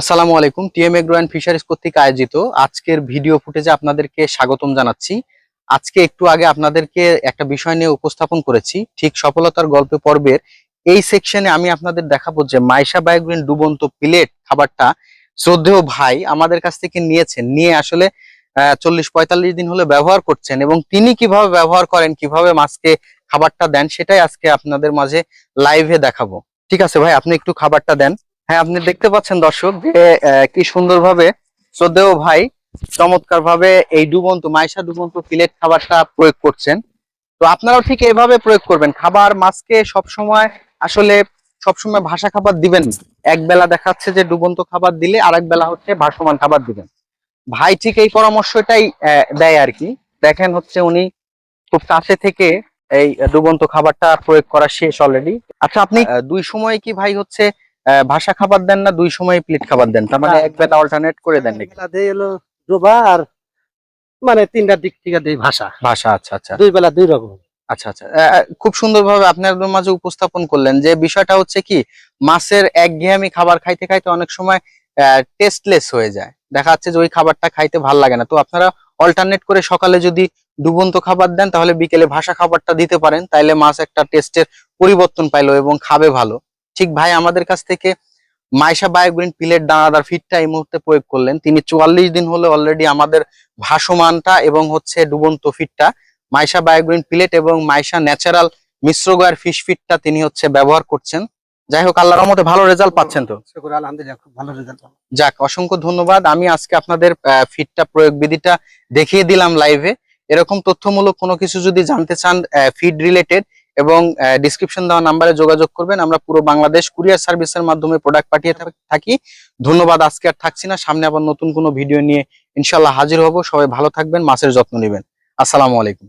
আসসালামু আলাইকুম। TM agro and fisheries কর্তৃক আয়োজিত আজকের ভিডিও ফুটেজে আপনাদেরকে স্বাগতম জানাচ্ছি। আজকে একটু আগে আপনাদেরকে একটা বিষয় নিয়ে উপস্থাপন করেছি। ঠিক সফলতার গল্পে পর্বের এই সেকশনে আমি আপনাদের দেখাবো যে মাইশা বায়োগ্রিন ডুবন্ত প্লেট খাবারটা শ্রদ্ধেয় ভাই আমাদের কাছ থেকে নিয়েছেন। নিয়ে আসলে চল্লিশ পঁয়তাল্লিশ দিন হলে ব্যবহার করছেন এবং তিনি কীভাবে ব্যবহার করেন, কীভাবে মাছকে খাবারটা দেন, সেটাই আজকে আপনাদের মাঝে লাইভে দেখাবো। ঠিক আছে ভাই, আপনি একটু খাবারটা দেন। হ্যাঁ আপনি দেখতে পাচ্ছেন দর্শক যে কি সুন্দরভাবে শ্রদ্ধেয় ভাই চমৎকার ভাবে এই ডুবন্ত মাইশা ডুবন্ত ফিলেট খাবারটা প্রয়োগ করছেন। তো আপনারাও ঠিক এভাবে প্রয়োগ করবেন। খাবার মাছকে সবসময় আসলে সবসময় ভাষা খাবার দিবেন। এক বেলা দেখাচ্ছে যে ডুবন্ত খাবার দিলে আরেক বেলা হচ্ছে ভাসমান খাবার দিবেন। ভাই ঠিক এই পরামর্শটাই দেয় আর কি। দেখেন হচ্ছে উনি খুব কাছে থেকে এই ডুবন্ত খাবারটা প্রয়োগ করা শেষ অলরেডি আচ্ছা আপনি দুই সময় কি ভাই হচ্ছে ভাষা খাবার দেন না দুই সময় প্লেট খাবার দেন। তার মানে। এক বেলা অল্টারনেট করে দেন নাকি? হলো ডোবা আর মানে তিনটার দিক থেকে দেই ভাষা। ভাষা আচ্ছা আচ্ছা। দুই বেলা দুই রকম। আচ্ছা আচ্ছা। খুব সুন্দরভাবে আপনাদের মাঝে উপস্থাপন করলেন যে বিষয়টা হচ্ছে কি মাছের একঘেয়েমি খাবার খাইতে খাইতে অনেক সময় টেস্টলেস হয়ে যায়। দেখা যাচ্ছে যে ওই খাবারটা খাইতে ভালো লাগে না। তো আপনারা অল্টারনেট করে সকালে যদি ডুবন্ত খাবার দেন তাহলে বিকেলে ভাষা খাবারটা দিতে পারেন। তাইলে মাছ একটা টেস্টের পরিবর্তন পাইলো এবং খাবে ভালো। ঠিক ভাই আমাদের কাছ থেকে মাইশা বায়োগ্রিন পিলের দানাদার ফিটটা এই মুহূর্তে প্রয়োগ করলেন। তিনি চুয়াল্লিশ দিন হলে অলরেডি আমাদের ভাসমানটা এবং হচ্ছে ডুবন্ত ফিটটা। মাইশা বায়োগ্রিন পিলেট এবং মাইশা ন্যাচারাল মিশ্রগয়ের ফিশ ফিটটা তিনি হচ্ছে ব্যবহার করছেন। যাই হোক আল্লাহর রহমতে ভালো রেজাল্ট পাচ্ছেন তো? যাক অসংখ্য ধন্যবাদ। আমি আজকে আপনাদের ফিটটা প্রয়োগ বিধিটা দেখিয়ে দিলাম লাইভে এরকম তথ্যমূলক কোনো কিছু যদি জানতে চান ফিড রিলেটেড এবং ডিসক্রিপশন দেওয়া নাম্বারে যোগাযোগ করবেন। আমরা পুরো বাংলাদেশ কুরিয়ার সার্ভিসের মাধ্যমে প্রোডাক্ট পাঠিয়ে থাকি ধন্যবাদ, আজকে আর থাকছি না। সামনে আবার নতুন কোনো ভিডিও নিয়ে ইনশাল্লাহ হাজির হব। সবাই ভালো থাকবেন, মাছের যত্ন নেবেন। আসসালামু আলাইকুম।